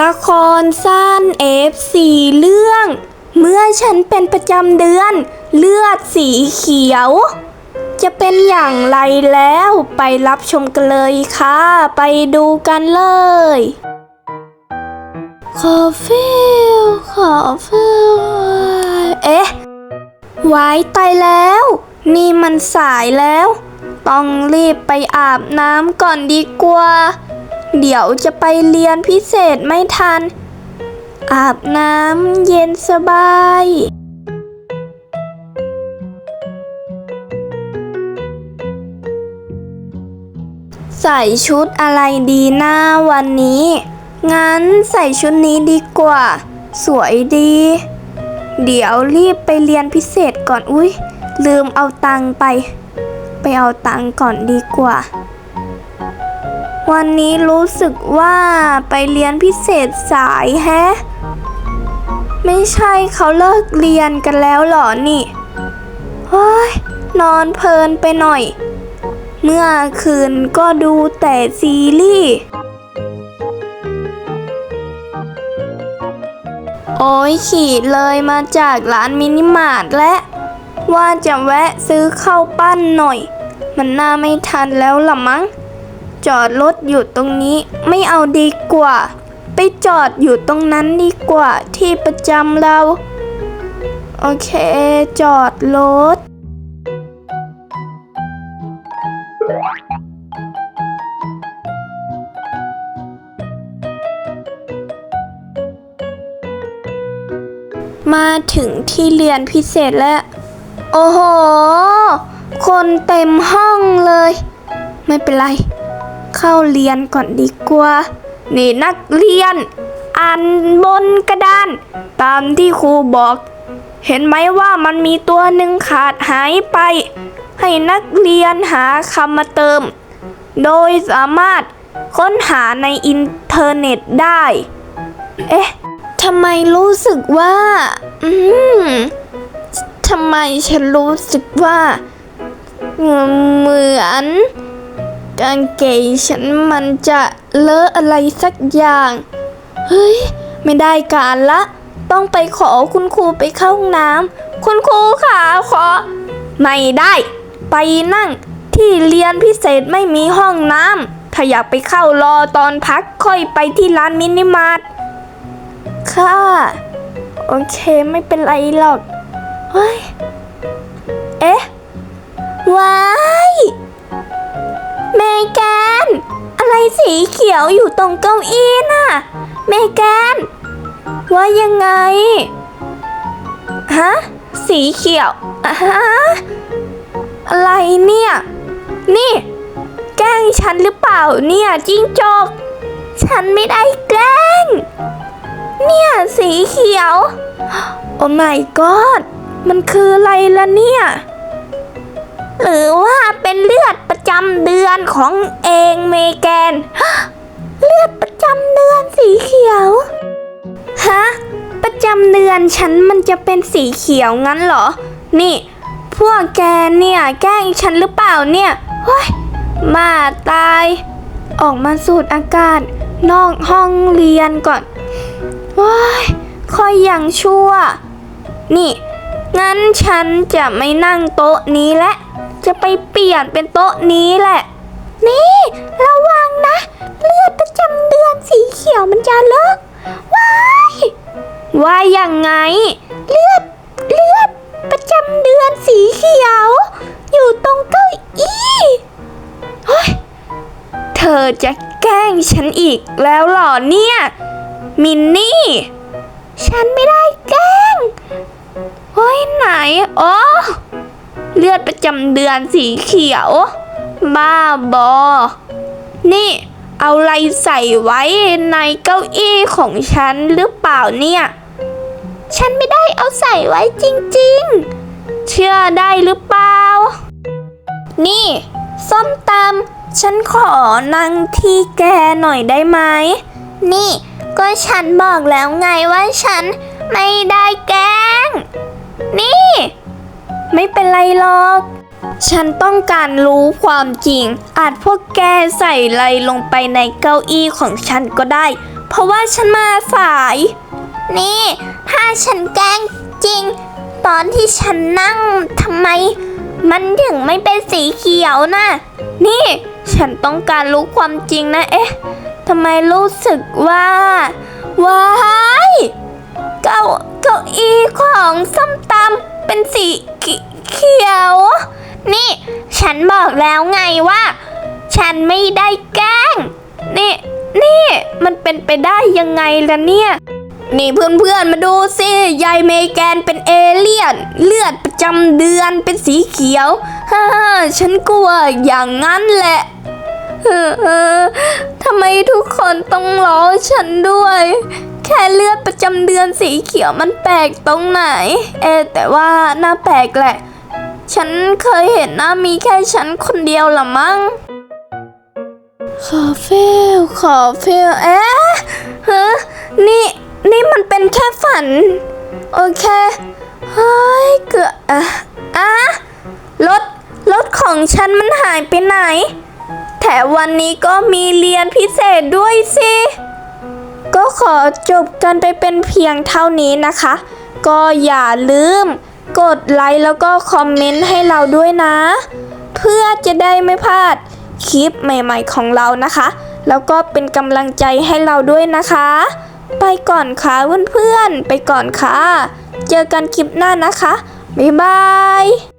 ละครสั้น F4 เรื่อง เมื่อฉันเป็นประจำเดือน เลือดสีเขียว จะเป็นอย่างไรแล้วไปรับชมกันเลยค่ะ ไปดูกันเลย ขอฟิลขอฟิลเอ๊ะไว้ตายแล้ว นี่มันสายแล้ว ต้องรีบไปอาบน้ำก่อนดีกว่า เดี๋ยวจะไปเรียนพิเศษไม่ทัน อาบน้ำเย็นสบาย ใส่ชุดอะไรดีหน้าวันนี้ งั้นใส่ชุดนี้ดีกว่า สวยดี เดี๋ยวรีบไปเรียนพิเศษก่อน อุ้ยลืมเอาตังค์ไป ไปเอาตังค์ก่อนดีกว่า วันนี้รู้สึกว่าไปเรียนพิเศษสายแฮะ ไม่ใช่เขาเลิกเรียนกันแล้วหรอนี่เฮ้ยนอนเพลินไปหน่อย เมื่อคืนก็ดูแต่ซีรีส์โอ้ยขี่เลยมาจากร้านมินิมาร์ทและ ว่าจะแวะซื้อข้าวปั้นหน่อย มันน่าไม่ทันแล้วล่ะมั้ง จอดรถอยู่ตรงนี้ ไม่เอาดีกว่า ไปจอดอยู่ตรงนั้นดีกว่าที่ประจำเรา โอเค จอดรถมาถึงที่เรียนพิเศษแล้ว โอ้โห คนเต็มห้องเลย ไม่เป็นไร เข้าเรียนก่อนดีกว่า นี่นักเรียน อ่านบนกระดาน ตามที่ครูบอก เห็นไหมว่ามันมีตัวหนึ่งขาดหายไป ให้นักเรียนหาคำมาเติม โดยสามารถค้นหาในอินเทอร์เน็ตได้ เอ๊ะทำไมรู้สึกว่า อืมทำไมฉันรู้สึกว่า เหมือน กางเกงฉันมันจะเลอะอะไรสักอย่าง เฮ้ย ไม่ได้การละ ต้องไปขอคุณครูไปเข้าห้องน้ำคุณครูค่ะขอ ไม่ได้ ไปนั่ง ที่เรียนพิเศษไม่มีห้องน้ำถ้าอยากไปเข้ารอตอนพักค่อยไปที่ร้านมินิมาร์ทค่ะ โอเคไม่เป็นไรหรอกเฮ้ย เอ๊ะ ว้าย เมแกน อะไรสีเขียวอยู่ตรงเก้าอี้น่ะ เมแกน ว่ายังไง ฮะ สีเขียวอะฮะ อะไรเนี่ย นี่ แกล้งฉันหรือเปล่าเนี่ยจิ้งจก ฉันไม่ได้แกล้ง เนี่ยสีเขียว โอ้ my god มันคืออะไรล่ะเนี่ย หรือว่าเป็นเลือด จำเดือนของเองเมแกน เลือดประจำเดือนสีเขียว ฮะ ประจำเดือนฉันมันจะเป็นสีเขียวงั้นเหรอ นี่ พวกแกเนี่ยแกล้งฉันหรือเปล่าเนี่ยเฮ้ยมาตาย ออกมาสูดอากาศ นอกห้องเรียนก่อนว้ายคอยอย่างชั่ว นี่ งั้นฉันจะไม่นั่งโต๊ะนี้และ จะไปเปลี่ยนเป็นโต๊ะนี้แหละ นี่ระวังนะ เลือดประจำเดือนสีเขียวมันจะเลอะว้ายว่ายังไง เลือดเลือดประจำเดือนสีเขียว อยู่ตรงเก้าอี้เฮ้ยเธอจะแกล้งฉันอีกแล้วเหรอเนี่ย มินนี่ ฉันไม่ได้แกล้งเฮ้ยไหนอ๋อ เลือดประจำเดือนสีเขียว บ้าบอ นี่ เอาอะไรใส่ไว้ในเก้าอี้ของฉันหรือเปล่าเนี่ย ฉันไม่ได้เอาใส่ไว้จริงๆ เชื่อได้หรือเปล่า นี่ ส้มตำฉันขอนั่งที่แกหน่อยได้ไหม นี่ ก็ฉันบอกแล้วไงว่าฉันไม่ได้แก หรอก ฉันต้องการรู้ความจริง อาจพวกแกใส่อะไรลงไปในเก้าอี้ของฉันก็ได้ เพราะว่าฉันมาสาย นี่ ถ้าฉันแกล้งจริง ตอนที่ฉันนั่งทำไม มันถึงไม่เป็นสีเขียวนะนี่ ฉันต้องการรู้ความจริงนะ เอ๊ะทำไมรู้สึกว่าว้ายเก้าเก้าอี้ของส้มตำเป็นสี เขียว นี่ ฉันบอกแล้วไงว่า ฉันไม่ได้แกล้ง นี่ นี่ มันเป็นไปได้ยังไงล่ะเนี่ย นี่เพื่อนๆมาดูสิยายเมแกนเป็นเอเลี่ยน เลือดประจำเดือนเป็นสีเขียวฮ่าฉันกลัวอย่างนั้นแหละเออเออทำไมทุกคนต้องล้อฉันด้วย แค่เลือดประจำเดือนสีเขียวมันแปลกตรงไหน เอแต่ว่าน่าแปลกแหละ ฉันเคยเห็นนะมีแค่ฉันคนเดียวละมั้งขอเฟลขอเฟลเอ๊ะฮะนี่นี่มันเป็นแค่ฝัน โอเคเฮ้ยเกือบอะอะรถรถของฉันมันหายไปไหน แถมวันนี้ก็มีเรียนพิเศษด้วยสิ ก็ขอจบกันไปเป็นเพียงเท่านี้นะคะ ก็อย่าลืม กดไลค์แล้วก็คอมเมนต์ให้เราด้วยนะ เพื่อจะได้ไม่พลาดคลิปใหม่ๆของเรานะคะ แล้วก็เป็นกำลังใจให้เราด้วยนะคะ ไปก่อนค่ะเพื่อนๆไปก่อนค่ะ เจอกันคลิปหน้านะคะ บ๊ายบาย